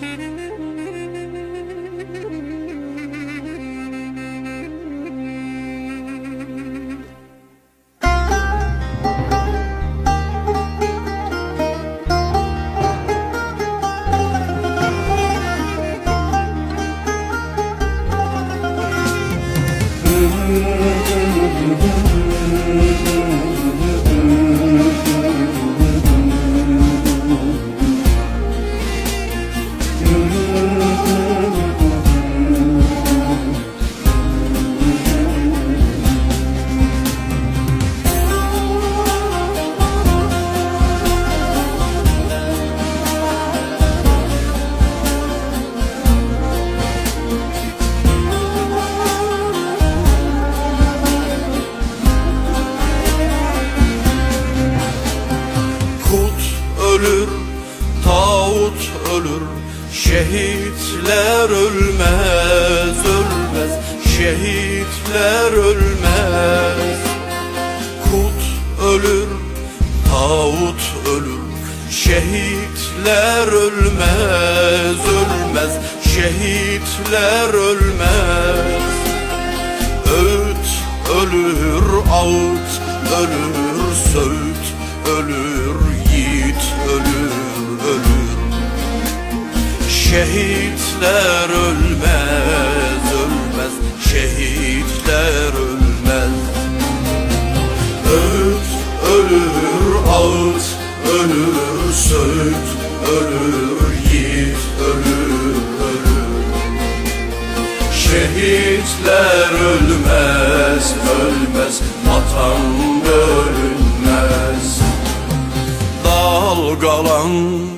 Mm-hmm. Kut Şehitler ölmez, ölmez. Şehitler ölmez. Kut ölür, tağut ölür. Şehitler ölmez, ölmez. Şehitler ölmez. Öğüt ölür, ağıt ölür, söğüt ölür, yiğit ölür. Şehitler ölmez, ölmez, şehitler ölmez. Öğüt ölür, ağıt ölür, söğüt ölür, yiğit ölür, ölür. Şehitler ölmez, ölmez, vatan bölünmez. Dalgalan,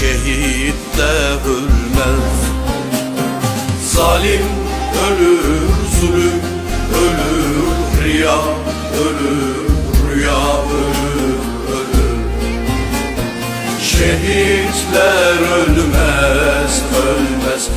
şehitler ölmez. Zalim ölür, zulüm ölür, riya ölür, rüya ölür, ölür. Şehitler ölmez, ölmez,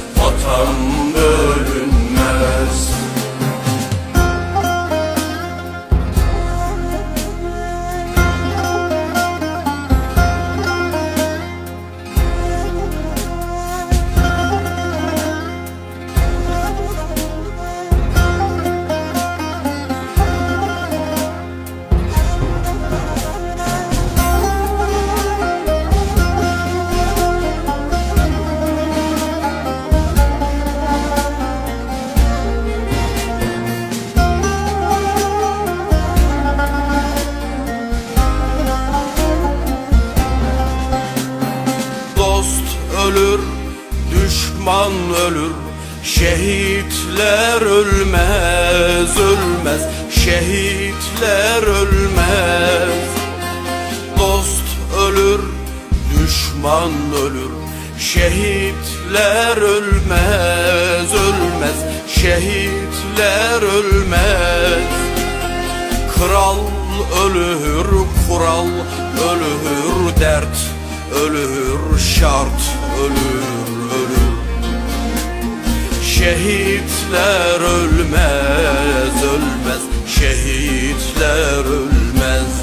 Dost ölür, düşman ölür. Şehitler ölmez, ölmez. Şehitler ölmez. Dost ölür, düşman ölür. Şehitler ölmez, ölmez. Şehitler ölmez. Kral ölür, kural ölür, dert ölür, şart ölür, ölür. Şehitler ölmez, ölmez, şehitler ölmez.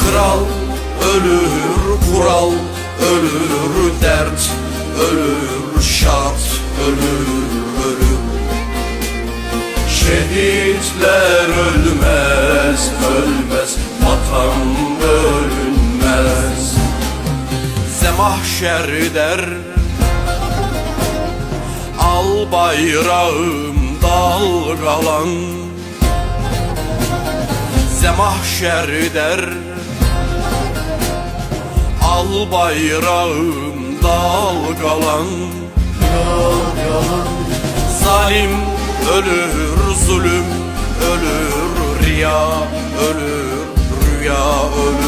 Kral ölür, kural ölür, dert ölür, şart ölür, ölür. Şehitler Zemahşer der, al bayrağım dalgalan. Zemahşer der, al bayrağım dalgalan. Zalim ölür, zulüm ölür, riya ölür, rüya ölür,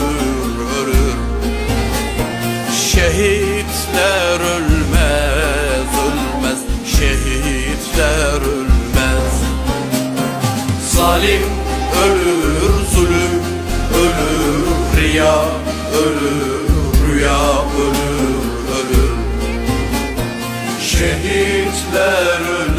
şehitler ölmez. Zalim ölür, zulüm ölür, riya ölür, rüya ölür, ölür. Şehitler ölmez